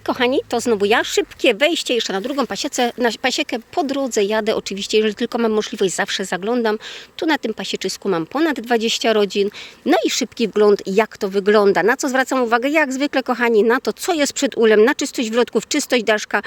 i kochani, to znowu ja, szybkie wejście jeszcze na drugą pasiecę, na pasiekę po drodze jadę oczywiście, jeżeli tylko mam możliwość, zawsze zaglądam. Tu na tym pasieczysku mam ponad 20 rodzin. No i szybki wgląd, jak to wygląda. Na co zwracam uwagę, jak zwykle kochani, na to, co jest przed ulem, na czystość wrotków, czystość daszka,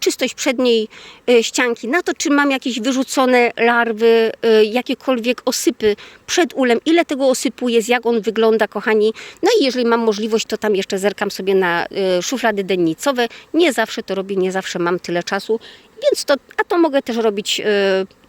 czystość przedniej e, ścianki, na to, czy mam jakieś wyrzucone larwy, e, jakiekolwiek osypy przed ulem, ile tego osypu jest, jak on wygląda, kochani. No i jeżeli mam możliwość, to tam jeszcze zerkam sobie na e, szuflady dennicowe. Nie zawsze to robię, nie zawsze mam tyle czasu. Więc to, a to mogę też robić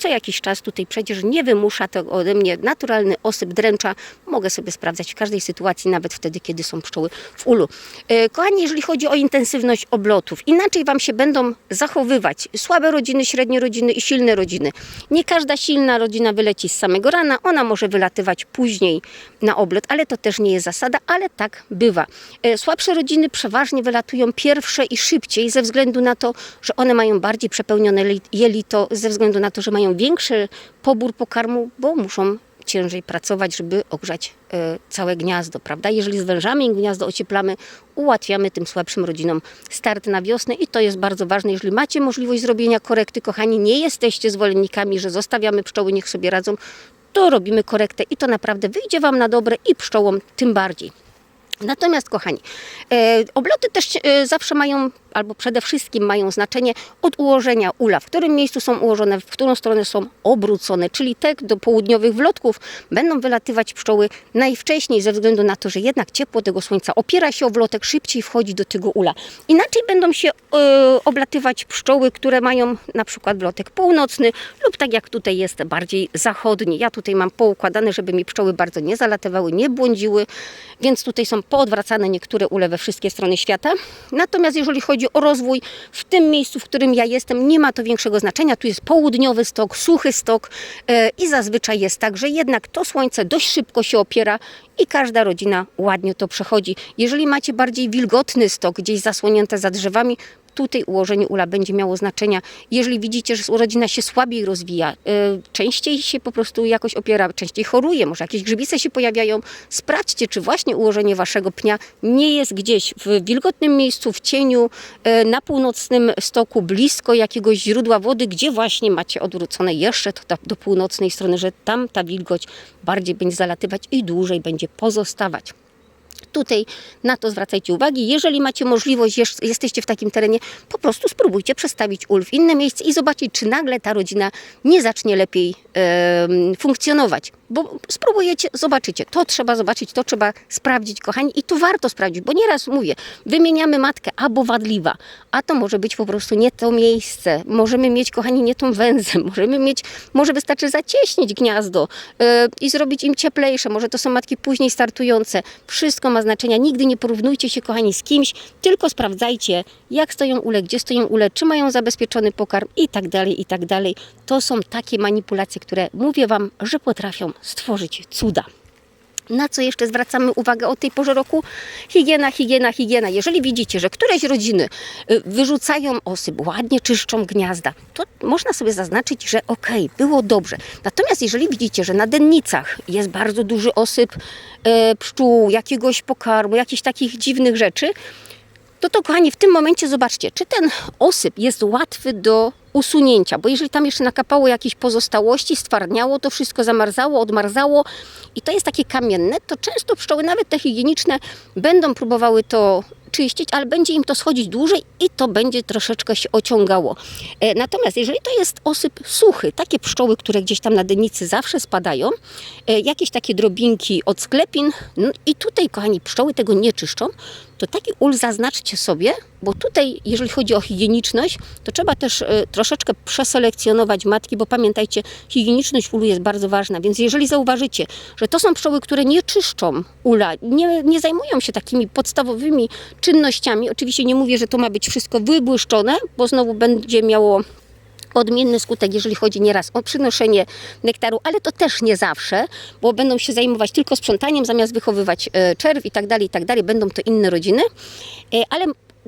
co jakiś czas tutaj. Przecież nie wymusza to ode mnie naturalny osyp dręcza. Mogę sobie sprawdzać w każdej sytuacji, nawet wtedy, kiedy są pszczoły w ulu. E, kochani, jeżeli chodzi o intensywność oblotów, inaczej Wam się będą zachowywać słabe rodziny, średnie rodziny i silne rodziny. Nie każda silna rodzina wyleci z samego rana, ona może wylatywać później na oblot, ale to też nie jest zasada, ale tak bywa. E, Słabsze rodziny przeważnie wylatują pierwsze i szybciej ze względu na to, że one mają bardziej przepełnione li- jelito, ze względu na to, że mają większy pobór pokarmu, bo muszą ciężej pracować, żeby ogrzać e, całe gniazdo, prawda? Jeżeli zwężamy im gniazdo, ocieplamy, ułatwiamy tym słabszym rodzinom start na wiosnę i to jest bardzo ważne. Jeżeli macie możliwość zrobienia korekty, kochani, nie jesteście zwolennikami, że zostawiamy pszczoły, niech sobie radzą, to robimy korektę i to naprawdę wyjdzie Wam na dobre i pszczołom tym bardziej. Natomiast, kochani, e, obloty też e, zawsze mają, albo przede wszystkim mają znaczenie od ułożenia ula, w którym miejscu są ułożone, w którą stronę są obrócone, czyli te do południowych wlotków będą wylatywać pszczoły najwcześniej, ze względu na to, że jednak ciepło tego słońca opiera się o wlotek, szybciej wchodzi do tego ula. Inaczej będą się e, oblatywać pszczoły, które mają na przykład wlotek północny lub tak jak tutaj jest bardziej zachodni. Ja tutaj mam poukładane, żeby mi pszczoły bardzo nie zalatywały, nie błądziły, więc tutaj są poodwracane niektóre ule we wszystkie strony świata. Natomiast jeżeli chodzi o rozwój, w tym miejscu, w którym ja jestem, nie ma to większego znaczenia. Tu jest południowy stok, suchy stok e, i zazwyczaj jest tak, że jednak to słońce dość szybko się opiera i każda rodzina ładnie to przechodzi. Jeżeli macie bardziej wilgotny stok, gdzieś zasłonięte za drzewami, tutaj ułożenie ula będzie miało znaczenia. Jeżeli widzicie, że rodzina się słabiej rozwija, y, częściej się po prostu jakoś opiera, częściej choruje, może jakieś grzybice się pojawiają, sprawdźcie, czy właśnie ułożenie waszego pnia nie jest gdzieś w wilgotnym miejscu, w cieniu, y, na północnym stoku, blisko jakiegoś źródła wody, gdzie właśnie macie odwrócone jeszcze to do północnej strony, że tam ta wilgoć bardziej będzie zalatywać i dłużej będzie pozostawać. Tutaj na to zwracajcie uwagi. Jeżeli macie możliwość, jest- jesteście w takim terenie, po prostu spróbujcie przestawić ul w inne miejsce i zobaczyć, czy nagle ta rodzina nie zacznie lepiej em, funkcjonować. Bo spróbujecie, zobaczycie. To trzeba zobaczyć, to trzeba sprawdzić, kochani. I to warto sprawdzić, bo nieraz mówię, wymieniamy matkę albo wadliwa, a to może być po prostu nie to miejsce. Możemy mieć, kochani, nie tą węzę. Możemy mieć, może wystarczy zacieśnić gniazdo e, i zrobić im cieplejsze. Może to są matki później startujące. Wszystko ma znaczenie. Nigdy nie porównujcie się, kochani, z kimś, tylko sprawdzajcie, jak stoją ule, gdzie stoją ule, czy mają zabezpieczony pokarm i tak dalej, i tak dalej. To są takie manipulacje, które mówię Wam, że potrafią stworzyć cuda. Na co jeszcze zwracamy uwagę o tej porze roku? Higiena, higiena, higiena. Jeżeli widzicie, że któreś rodziny y, wyrzucają osyp, ładnie czyszczą gniazda, to można sobie zaznaczyć, że okej, było dobrze. Natomiast jeżeli widzicie, że na dennicach jest bardzo duży osyp e, pszczół, jakiegoś pokarmu, jakichś takich dziwnych rzeczy, to to kochani, w tym momencie zobaczcie, czy ten osyp jest łatwy do usunięcia, bo jeżeli tam jeszcze nakapało jakieś pozostałości, stwardniało to wszystko, zamarzało, odmarzało i to jest takie kamienne, to często pszczoły, nawet te higieniczne, będą próbowały to czyścić, ale będzie im to schodzić dłużej i to będzie troszeczkę się ociągało. E, Natomiast jeżeli to jest osyp suchy, takie pszczoły, które gdzieś tam na dennicy zawsze spadają, e, jakieś takie drobinki od sklepin no i tutaj, kochani, pszczoły tego nie czyszczą, to taki ul zaznaczcie sobie, bo tutaj, jeżeli chodzi o higieniczność, to trzeba też e, troszeczkę przeselekcjonować matki, bo pamiętajcie, higieniczność ulu jest bardzo ważna, więc jeżeli zauważycie, że to są pszczoły, które nie czyszczą ula, nie, nie zajmują się takimi podstawowymi czynnościami, oczywiście nie mówię, że to ma być wszystko wybłyszczone, bo znowu będzie miało odmienny skutek, jeżeli chodzi nieraz o przynoszenie nektaru, ale to też nie zawsze, bo będą się zajmować tylko sprzątaniem, zamiast wychowywać e, czerw i tak dalej, i tak dalej. Będą to inne rodziny, E, ale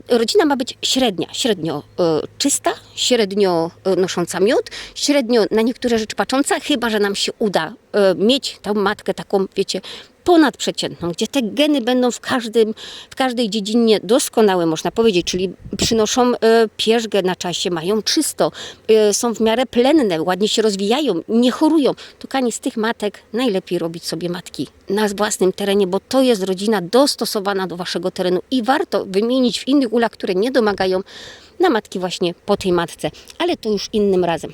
rodzina ma być średnia, średnio e, czysta, średnio nosząca miód, średnio na niektóre rzeczy patrząca, chyba, że nam się uda mieć tą matkę taką, wiecie, ponadprzeciętną, gdzie te geny będą w, każdym, w każdej dziedzinie doskonałe, można powiedzieć, czyli przynoszą e, pierzgę na czasie, mają czysto, e, są w miarę plenne, ładnie się rozwijają, nie chorują. To kani z tych matek najlepiej robić sobie matki na własnym terenie, bo to jest rodzina dostosowana do waszego terenu i warto wymienić w innych ulach, które nie domagają na matki właśnie po tej matce, ale to już innym razem.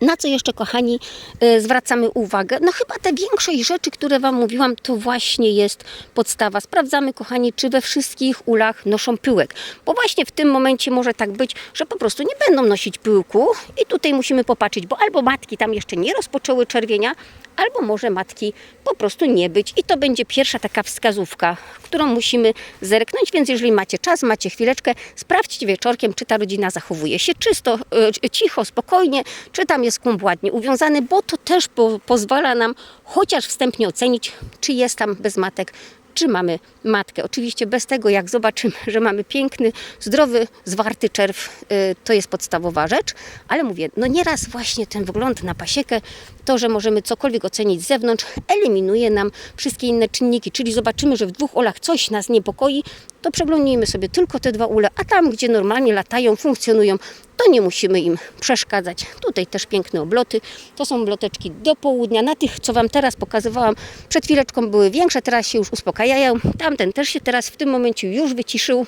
Na co jeszcze, kochani, e, zwracamy uwagę? No chyba te większość rzeczy, które Wam mówiłam, to właśnie jest podstawa. Sprawdzamy, kochani, czy we wszystkich ulach noszą pyłek. Bo właśnie w tym momencie może tak być, że po prostu nie będą nosić pyłku i tutaj musimy popatrzeć, bo albo matki tam jeszcze nie rozpoczęły czerwienia, albo może matki po prostu nie być. I to będzie pierwsza taka wskazówka, którą musimy zerknąć, więc jeżeli macie czas, macie chwileczkę, sprawdźcie wieczorkiem, czy ta rodzina zachowuje się czysto, e, cicho, spokojnie, czy tam jest kłąb ładnie uwiązany, bo to też po, pozwala nam chociaż wstępnie ocenić, czy jest tam bez matek, czy mamy matkę. Oczywiście bez tego, jak zobaczymy, że mamy piękny, zdrowy, zwarty czerw, y, to jest podstawowa rzecz, ale mówię, no nieraz właśnie ten wygląd na pasiekę, to, że możemy cokolwiek ocenić z zewnątrz, eliminuje nam wszystkie inne czynniki, czyli zobaczymy, że w dwóch olach coś nas niepokoi, to przeglądnijmy sobie tylko te dwa ule, a tam, gdzie normalnie latają, funkcjonują, to nie musimy im przeszkadzać. Tutaj też piękne obloty. To są obloteczki do południa. Na tych, co Wam teraz pokazywałam, przed chwileczką były większe, teraz się już uspokajają. Tamten też się teraz w tym momencie już wyciszył.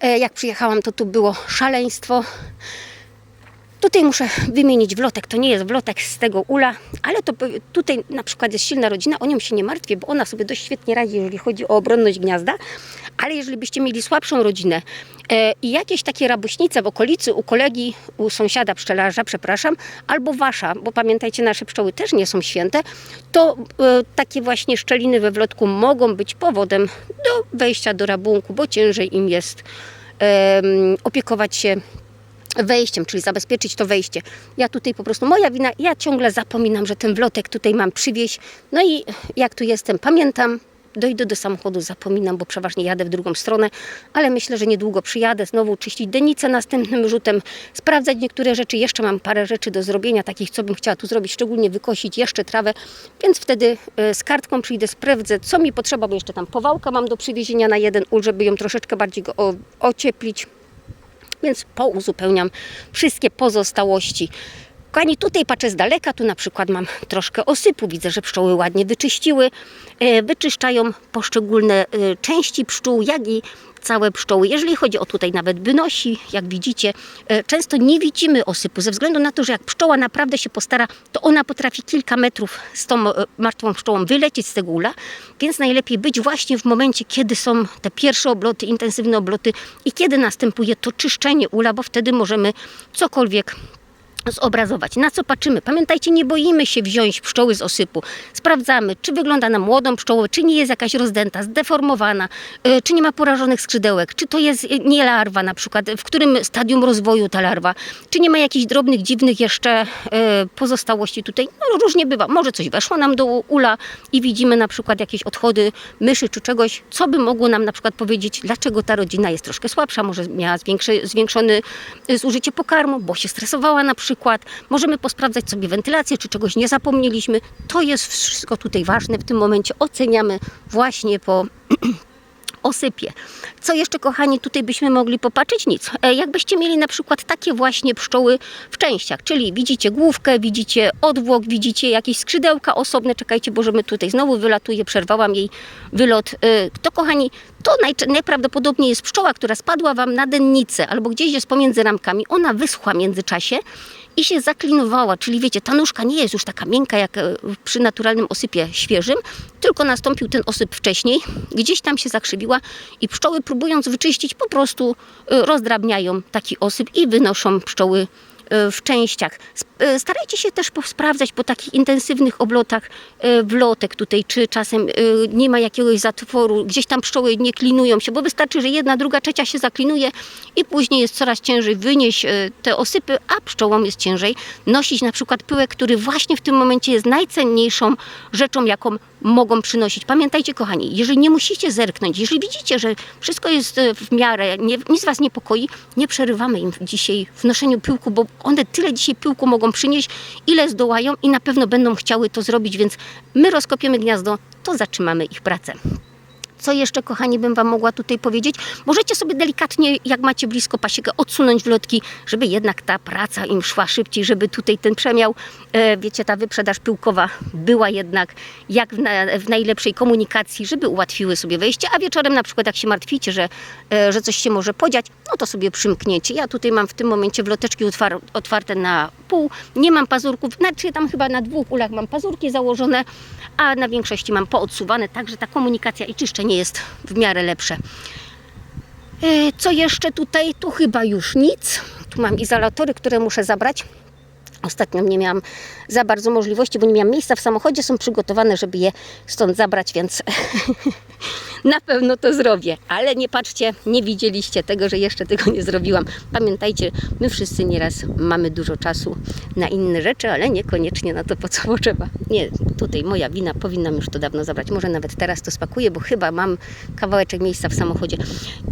E, Jak przyjechałam, to tu było szaleństwo. Tutaj muszę wymienić wlotek. To nie jest wlotek z tego ula, ale to tutaj na przykład jest silna rodzina, o nią się nie martwię, bo ona sobie dość świetnie radzi, jeżeli chodzi o obronność gniazda. Ale jeżeli byście mieli słabszą rodzinę e, i jakieś takie rabuśnice w okolicy u kolegi, u sąsiada pszczelarza, przepraszam, albo wasza, bo pamiętajcie, nasze pszczoły też nie są święte, to e, takie właśnie szczeliny we wlotku mogą być powodem do wejścia do rabunku, bo ciężej im jest em, opiekować się wejściem, czyli zabezpieczyć to wejście. Ja tutaj po prostu, moja wina, ja ciągle zapominam, że ten wlotek tutaj mam przywieźć. No i jak tu jestem, pamiętam, dojdę do samochodu, zapominam, bo przeważnie jadę w drugą stronę, ale myślę, że niedługo przyjadę, znowu czyścić denicę następnym rzutem, sprawdzać niektóre rzeczy. Jeszcze mam parę rzeczy do zrobienia, takich, co bym chciała tu zrobić, szczególnie wykosić jeszcze trawę, więc wtedy e, z kartką przyjdę, sprawdzę, co mi potrzeba, bo jeszcze tam powałka mam do przywiezienia na jeden ul, żeby ją troszeczkę bardziej go ocieplić więc pouzupełniam wszystkie pozostałości. Kochani, tutaj patrzę z daleka, tu na przykład mam troszkę osypu, widzę, że pszczoły ładnie wyczyściły, e, wyczyszczają poszczególne e, części pszczół, jak i całe pszczoły. Jeżeli chodzi o tutaj nawet wynosi, jak widzicie, e, często nie widzimy osypu, ze względu na to, że jak pszczoła naprawdę się postara, to ona potrafi kilka metrów z tą martwą pszczołą wylecieć z tego ula, więc najlepiej być właśnie w momencie, kiedy są te pierwsze obloty, intensywne obloty i kiedy następuje to czyszczenie ula, bo wtedy możemy cokolwiek zobrazować. Na co patrzymy? Pamiętajcie, nie boimy się wziąć pszczoły z osypu. Sprawdzamy, czy wygląda na młodą pszczołę, czy nie jest jakaś rozdęta, zdeformowana, y, czy nie ma porażonych skrzydełek, czy to jest y, nie larwa na przykład, w którym stadium rozwoju ta larwa, czy nie ma jakichś drobnych, dziwnych jeszcze y, pozostałości tutaj. No, różnie bywa. Może coś weszło nam do ula i widzimy na przykład jakieś odchody myszy czy czegoś, co by mogło nam na przykład powiedzieć, dlaczego ta rodzina jest troszkę słabsza, może miała zwiększone zużycie pokarmu, bo się stresowała na przykład. Możemy posprawdzać sobie wentylację, czy czegoś nie zapomnieliśmy. To jest wszystko tutaj ważne. W tym momencie oceniamy właśnie po osypie. Co jeszcze, kochani, tutaj byśmy mogli popatrzeć? Nic. E, Jakbyście mieli na przykład takie właśnie pszczoły w częściach, czyli widzicie główkę, widzicie odwłok, widzicie jakieś skrzydełka osobne, czekajcie, bo że my tutaj znowu wylatuje, przerwałam jej wylot. E, To, kochani, to najcze- najprawdopodobniej jest pszczoła, która spadła Wam na dennicę albo gdzieś jest pomiędzy ramkami. Ona wyschła w międzyczasie i się zaklinowała, czyli wiecie, ta nóżka nie jest już taka miękka jak e, przy naturalnym osypie świeżym, tylko nastąpił ten osyp wcześniej, gdzieś tam się zakrzywiła i pszczoły próbując wyczyścić po prostu e, rozdrabniają taki osyp i wynoszą pszczoły w częściach. E, Starajcie się też sprawdzać po takich intensywnych oblotach e, wlotek tutaj, czy czasem e, nie ma jakiegoś zatworu, gdzieś tam pszczoły nie klinują się, bo wystarczy, że jedna, druga, trzecia się zaklinuje i później jest coraz ciężej wynieść e, te osypy, a pszczołom jest ciężej nosić na przykład pyłek, który właśnie w tym momencie jest najcenniejszą rzeczą, jaką mogą przynosić. Pamiętajcie, kochani, jeżeli nie musicie zerknąć, jeżeli widzicie, że wszystko jest e, w miarę, nie, nic Was niepokoi, nie przerywamy im dzisiaj w noszeniu pyłku, bo one tyle dzisiaj pyłku mogą przynieść, ile zdołają i na pewno będą chciały to zrobić, więc my rozkopiemy gniazdo, to zatrzymamy ich pracę. Co jeszcze, kochani, bym Wam mogła tutaj powiedzieć? Możecie sobie delikatnie, jak macie blisko pasiekę, odsunąć wlotki, żeby jednak ta praca im szła szybciej, żeby tutaj ten przemiał, e, wiecie, ta wyprzedaż pyłkowa była jednak jak w, na, w najlepszej komunikacji, żeby ułatwiły sobie wejście, a wieczorem na przykład jak się martwicie, że, e, że coś się może podziać, no to sobie przymkniecie. Ja tutaj mam w tym momencie wloteczki otwar, otwarte na pół, nie mam pazurków, znaczy tam chyba na dwóch ulach mam pazurki założone, a na większości mam poodsuwane, także ta komunikacja i czyszczenie jest w miarę lepsze. E, Co jeszcze tutaj? Tu chyba już nic. Tu mam izolatory, które muszę zabrać. Ostatnio nie miałam za bardzo możliwości, bo nie miałam miejsca w samochodzie. Są przygotowane, żeby je stąd zabrać, więc na pewno to zrobię. Ale nie patrzcie, nie widzieliście tego, że jeszcze tego nie zrobiłam. Pamiętajcie, my wszyscy nieraz mamy dużo czasu na inne rzeczy, ale niekoniecznie na to, po co potrzeba. Nie, tutaj moja wina, powinnam już to dawno zabrać. Może nawet teraz to spakuję, bo chyba mam kawałeczek miejsca w samochodzie.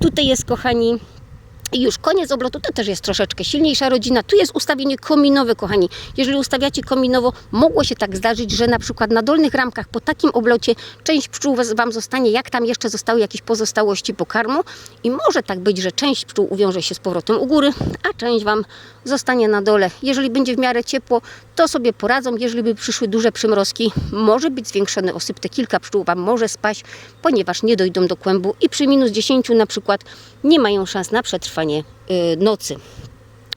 Tutaj jest, kochani, i już koniec oblotu, to też jest troszeczkę silniejsza rodzina. Tu jest ustawienie kominowe, kochani. Jeżeli ustawiacie kominowo, mogło się tak zdarzyć, że na przykład na dolnych ramkach po takim oblocie część pszczół Wam zostanie, jak tam jeszcze zostały jakieś pozostałości pokarmu. I może tak być, że część pszczół uwiąże się z powrotem u góry, a część Wam zostanie na dole. Jeżeli będzie w miarę ciepło, to sobie poradzą. Jeżeli by przyszły duże przymrozki, może być zwiększony osyp. Te kilka pszczół Wam może spaść, ponieważ nie dojdą do kłębu i przy minus 10 na przykład nie mają szans na przetrwanie y, nocy.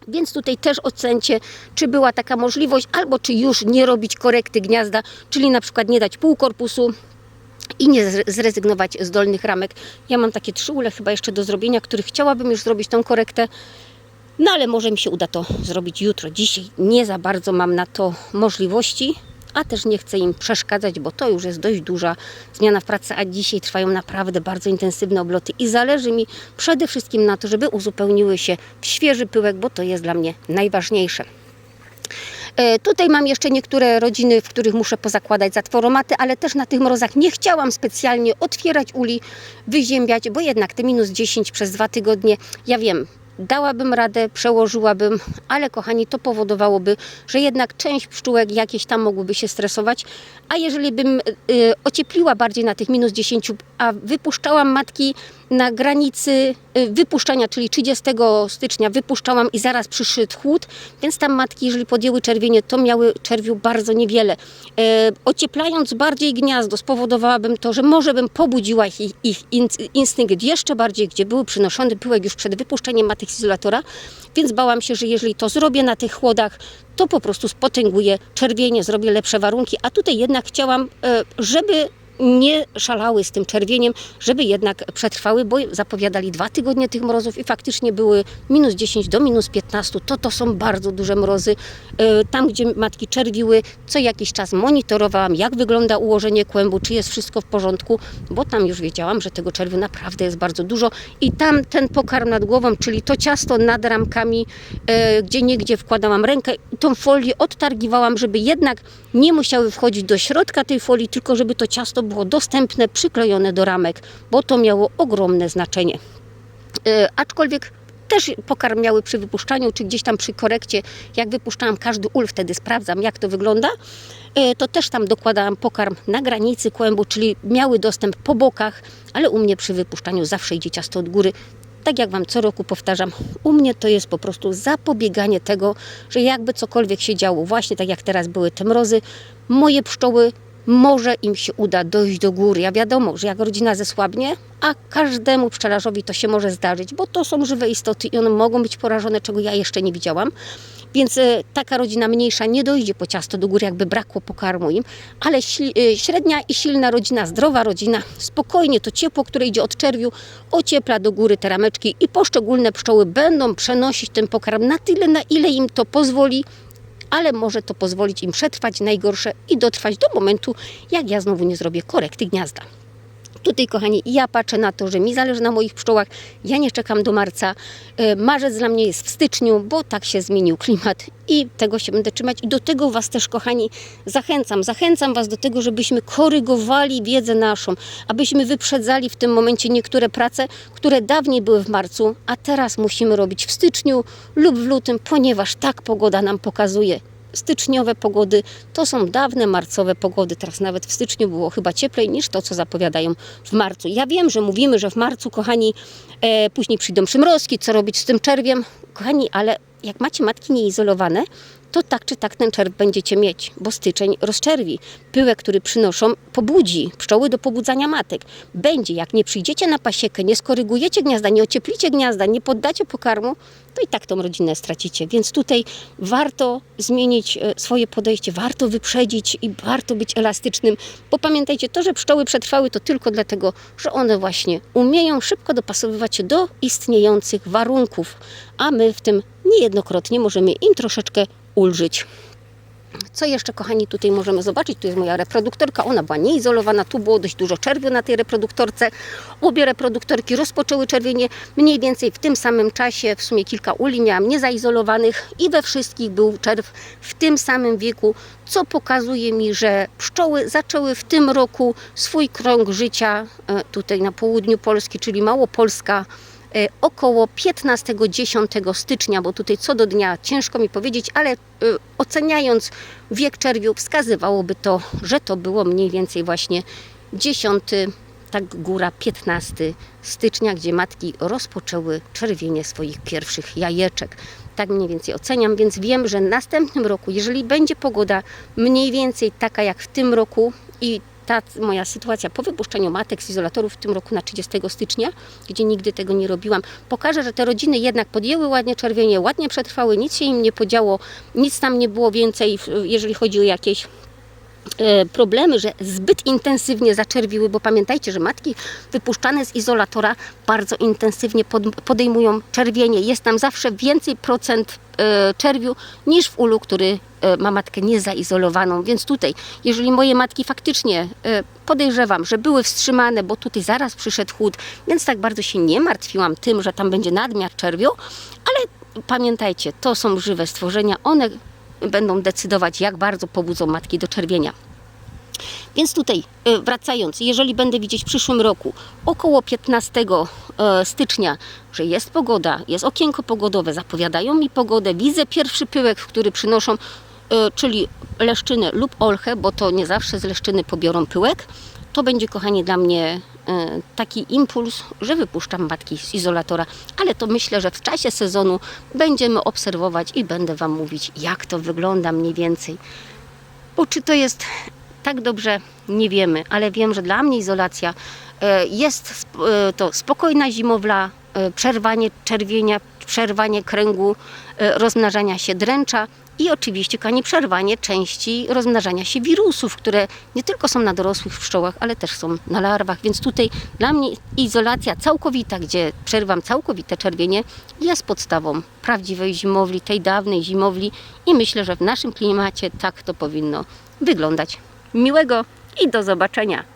Więc tutaj też ocencie, czy była taka możliwość, albo czy już nie robić korekty gniazda, czyli na przykład nie dać pół korpusu i nie zre- zrezygnować z dolnych ramek. Ja mam takie trzy ule chyba jeszcze do zrobienia, których chciałabym już zrobić tą korektę. No ale może mi się uda to zrobić jutro. Dzisiaj nie za bardzo mam na to możliwości, a też nie chcę im przeszkadzać, bo to już jest dość duża zmiana w pracy, a dzisiaj trwają naprawdę bardzo intensywne obloty i zależy mi przede wszystkim na to, żeby uzupełniły się w świeży pyłek, bo to jest dla mnie najważniejsze. E, Tutaj mam jeszcze niektóre rodziny, w których muszę pozakładać zatworomaty, ale też na tych mrozach nie chciałam specjalnie otwierać uli, wyziębiać, bo jednak te minus 10 przez dwa tygodnie, ja wiem, dałabym radę, przełożyłabym, ale kochani, to powodowałoby, że jednak część pszczółek jakieś tam mogłyby się stresować, a jeżeli bym y, ociepliła bardziej na tych minus 10, a wypuszczałam matki na granicy y, wypuszczania, czyli 30 stycznia wypuszczałam i zaraz przyszedł chłód, więc tam matki, jeżeli podjęły czerwienie, to miały czerwiu bardzo niewiele. E, ocieplając bardziej gniazdo, spowodowałabym to, że może bym pobudziła ich, ich in- instynkt jeszcze bardziej, gdzie był przynoszony pyłek już przed wypuszczeniem matek z izolatora, więc bałam się, że jeżeli to zrobię na tych chłodach, to po prostu spotęguję czerwienie, zrobię lepsze warunki, a tutaj jednak chciałam, e, żeby nie szalały z tym czerwieniem, żeby jednak przetrwały, bo zapowiadali dwa tygodnie tych mrozów i faktycznie były minus 10 do minus 15. To to są bardzo duże mrozy. E, Tam, gdzie matki czerwiły, co jakiś czas monitorowałam, jak wygląda ułożenie kłębu, czy jest wszystko w porządku, bo tam już wiedziałam, że tego czerwiu naprawdę jest bardzo dużo i tam ten pokarm nad głową, czyli to ciasto nad ramkami, e, gdzie niegdzie wkładałam rękę tą folię odtargiwałam, żeby jednak nie musiały wchodzić do środka tej folii, tylko żeby to ciasto było dostępne, przyklejone do ramek, bo to miało ogromne znaczenie. E, aczkolwiek też pokarm miały przy wypuszczaniu, czy gdzieś tam przy korekcie, jak wypuszczałam każdy ul, wtedy sprawdzam, jak to wygląda, e, to też tam dokładałam pokarm na granicy kłębu, czyli miały dostęp po bokach, ale u mnie przy wypuszczaniu zawsze idzie ciasto od góry. Tak jak Wam co roku powtarzam, u mnie to jest po prostu zapobieganie tego, że jakby cokolwiek się działo, właśnie tak jak teraz były te mrozy, moje pszczoły może im się uda dojść do góry. Ja wiadomo, że jak rodzina zesłabnie, a każdemu pszczelarzowi to się może zdarzyć, bo to są żywe istoty i one mogą być porażone, czego ja jeszcze nie widziałam. Więc e, taka rodzina mniejsza nie dojdzie po ciasto do góry, jakby brakło pokarmu im, ale e, średnia i silna rodzina, zdrowa rodzina, spokojnie to ciepło, które idzie od czerwiu, ociepla do góry te rameczki i poszczególne pszczoły będą przenosić ten pokarm na tyle, na ile im to pozwoli, ale może to pozwolić im przetrwać najgorsze i dotrwać do momentu, jak ja znowu nie zrobię korekty gniazda. Tutaj, kochani, ja patrzę na to, że mi zależy na moich pszczołach. Ja nie czekam do marca. E, Marzec dla mnie jest w styczniu, bo tak się zmienił klimat i tego się będę trzymać. I do tego Was też, kochani, zachęcam. Zachęcam Was do tego, żebyśmy korygowali wiedzę naszą, abyśmy wyprzedzali w tym momencie niektóre prace, które dawniej były w marcu, a teraz musimy robić w styczniu lub w lutym, ponieważ tak pogoda nam pokazuje styczniowe pogody to są dawne marcowe pogody. Teraz nawet w styczniu było chyba cieplej niż to, co zapowiadają w marcu. Ja wiem, że mówimy, że w marcu, kochani, e, później przyjdą przymrozki, co robić z tym czerwiem. Kochani, ale jak macie matki nieizolowane, to tak czy tak ten czerw będziecie mieć, bo styczeń rozczerwi. Pyłek, który przynoszą, pobudzi pszczoły do pobudzania matek. Będzie, jak nie przyjdziecie na pasiekę, nie skorygujecie gniazda, nie ocieplicie gniazda, nie poddacie pokarmu, to i tak tą rodzinę stracicie. Więc tutaj warto zmienić e, swoje podejście, warto wyprzedzić i warto być elastycznym, bo pamiętajcie, to, że pszczoły przetrwały, to tylko dlatego, że one właśnie umieją szybko dopasowywać się do istniejących warunków, a my w tym niejednokrotnie możemy im troszeczkę ulżyć. Co jeszcze, kochani, tutaj możemy zobaczyć? Tu jest moja reproduktorka. Ona była nieizolowana. Tu było dość dużo czerwiu na tej reproduktorce. Obie reproduktorki rozpoczęły czerwienie mniej więcej w tym samym czasie. W sumie kilka uli miałam niezaizolowanych i we wszystkich był czerw w tym samym wieku, co pokazuje mi, że pszczoły zaczęły w tym roku swój krąg życia e, tutaj na południu Polski, czyli Małopolska e, około 15-10 stycznia, bo tutaj co do dnia ciężko mi powiedzieć, ale e, oceniając wiek czerwiu, wskazywałoby to, że to było mniej więcej właśnie 10, tak góra 15 stycznia, gdzie matki rozpoczęły czerwienie swoich pierwszych jajeczek. Tak mniej więcej oceniam, więc wiem, że następnym roku, jeżeli będzie pogoda mniej więcej taka jak w tym roku i ta moja sytuacja po wypuszczeniu matek z izolatorów w tym roku na 30 stycznia, gdzie nigdy tego nie robiłam, pokaże, że te rodziny jednak podjęły ładnie czerwienie, ładnie przetrwały, nic się im nie podziało, nic tam nie było więcej, jeżeli chodzi o jakieś problemy, że zbyt intensywnie zaczerwiły, bo pamiętajcie, że matki wypuszczane z izolatora bardzo intensywnie pod, podejmują czerwienie. Jest tam zawsze więcej procent e, czerwiu niż w ulu, który e, ma matkę niezaizolowaną. Więc tutaj, jeżeli moje matki faktycznie e, podejrzewam, że były wstrzymane, bo tutaj zaraz przyszedł chłód, więc tak bardzo się nie martwiłam tym, że tam będzie nadmiar czerwiu, ale pamiętajcie, to są żywe stworzenia, one będą decydować, jak bardzo pobudzą matki do czerwienia. Więc tutaj e, wracając, jeżeli będę widzieć w przyszłym roku około 15 e, stycznia, że jest pogoda, jest okienko pogodowe, zapowiadają mi pogodę, widzę pierwszy pyłek, który przynoszą, e, czyli leszczynę lub olchę, bo to nie zawsze z leszczyny pobiorą pyłek, to będzie, kochani, dla mnie taki impuls, że wypuszczam matki z izolatora, ale to myślę, że w czasie sezonu będziemy obserwować i będę Wam mówić, jak to wygląda mniej więcej. Bo czy to jest tak dobrze, nie wiemy, ale wiem, że dla mnie izolacja e, jest e, to spokojna zimowla, e, przerwanie czerwienia, przerwanie kręgu e, rozmnażania się dręcza i oczywiście kochani, przerwanie części rozmnażania się wirusów, które nie tylko są na dorosłych pszczołach, ale też są na larwach. Więc tutaj dla mnie izolacja całkowita, gdzie przerwam całkowite czerwienie, jest podstawą prawdziwej zimowli, tej dawnej zimowli i myślę, że w naszym klimacie tak to powinno wyglądać. Miłego i do zobaczenia.